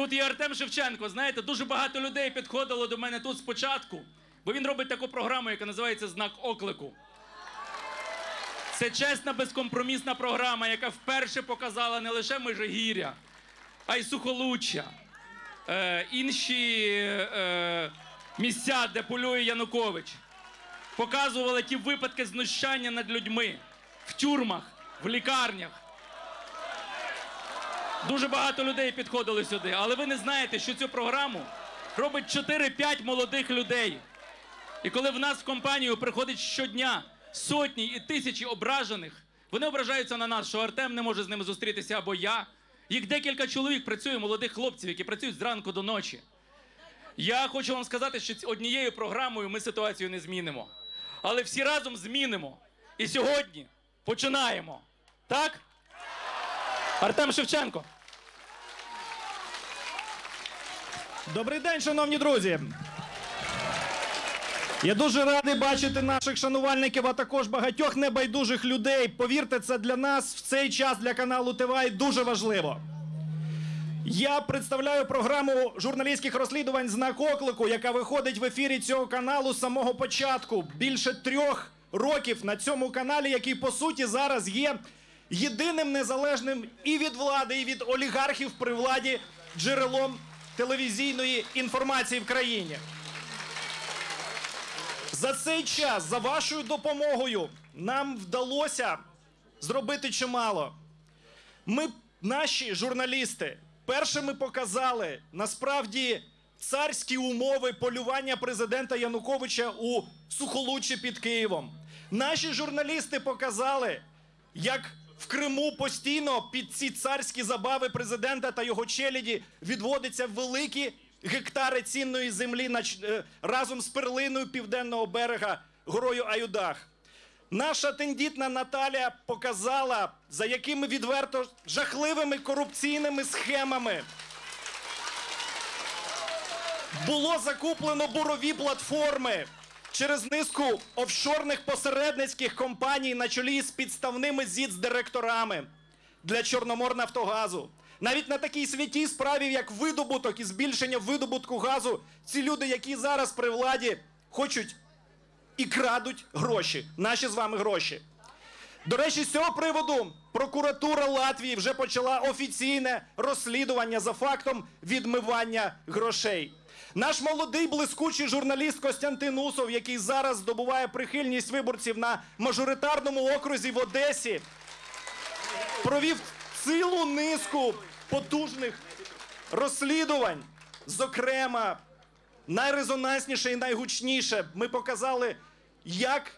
Тут є Артем Шевченко. Знаєте, дуже багато людей підходило до мене тут спочатку, бо він робить таку програму, яка називається Знак оклику. Це чесна, безкомпромісна програма, яка вперше показала не лише Межигір'я, а й Сухолуччя, е, інші е, місця, де полює Янукович. Показували ті випадки знущання над людьми в тюрмах, в лікарнях. Дуже багато людей підходили сюди, але ви не знаєте, що цю програму робить 4-5 молодих людей. І коли в нас в компанію приходить щодня сотні і тисячі ображених, вони ображаються на нас, що Артем не може з ними зустрітися або я. Їх декілька чоловік працює, молодих хлопців, які працюють зранку до ночі. Я хочу вам сказати, що однією програмою ми ситуацію не змінимо. Але всі разом змінимо. І сьогодні починаємо. Так? Артем Шевченко. Добрий день, шановні друзі. Я дуже радий бачити наших шанувальників, а також багатьох небайдужих людей. Повірте, це для нас в цей час для каналу ТВАЙ дуже важливо. Я представляю програму журналістських розслідувань знак оклику, яка виходить в ефірі цього каналу з самого початку. Більше трьох років на цьому каналі, який по суті зараз є єдиним незалежним і від влади, і від олігархів при владі джерелом телевізійної інформації в країні. За цей час, за вашою допомогою, нам вдалося зробити чимало. Ми, наші журналісти, першими показали насправді царські умови полювання президента Януковича у Сухолуччі під Києвом. Наші журналісти показали, як в Криму постійно під ці царські забави президента та його челяді відводяться великі гектари цінної землі е, разом з перлиною південного берега горою Аюдах. Наша тендітна Наталя показала, за якими відверто жахливими корупційними схемами було закуплено бурові платформи через низку офшорних посередницьких компаній на чолі з підставними ЗІЦ-директорами для Чорноморнафтогазу. Навіть на такій святій справі, як видобуток і збільшення видобутку газу, ці люди, які зараз при владі, хочуть і крадуть гроші, наші з вами гроші. До речі, з цього приводу прокуратура Латвії вже почала офіційне розслідування за фактом відмивання грошей. Наш молодий блискучий журналіст Костянтин Усов, який зараз здобуває прихильність виборців на мажоритарному окрузі в Одесі, провів цілу низку потужних розслідувань. Зокрема, найрезонансніше і найгучніше ми показали, як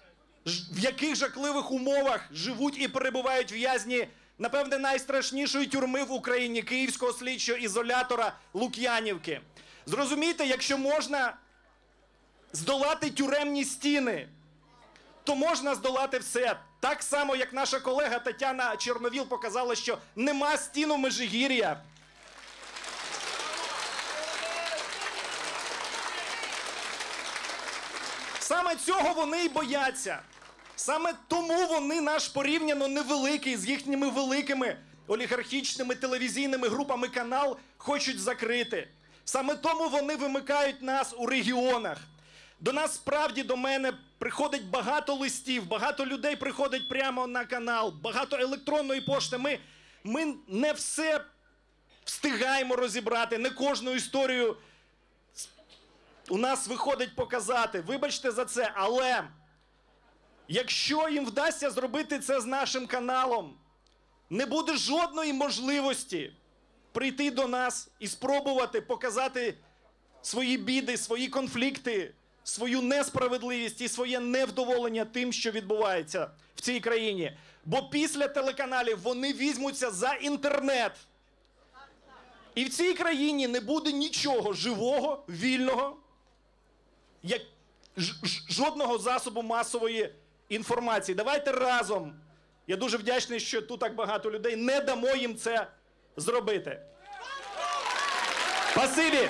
в яких жахливих умовах живуть і перебувають в'язні, напевне, найстрашнішої тюрми в Україні Київського слідчого ізолятора Лук'янівки. Зрозумійте, якщо можна здолати тюремні стіни, то можна здолати все. Так само, як наша колега Тетяна Чорновіл показала, що нема стіну Межигір'я. Саме цього вони й бояться. Саме тому вони наш порівняно невеликий з їхніми великими олігархічними телевізійними групами канал хочуть закрити. Саме тому вони вимикають нас у регіонах. До нас справді до мене приходить багато листів, багато людей приходить прямо на канал, багато електронної пошти. Ми, ми не все встигаємо розібрати, не кожну історію у нас виходить показати. Вибачте за це, але якщо їм вдасться зробити це з нашим каналом, не буде жодної можливості прийти до нас і спробувати показати свої біди, свої конфлікти, свою несправедливість і своє невдоволення тим, що відбувається в цій країні. Бо після телеканалів вони візьмуться за інтернет. І в цій країні не буде нічого живого, вільного, як жодного засобу масової інформації. Давайте разом. Я дуже вдячний, що тут так багато людей. Не дамо їм це зробити. Спасибі!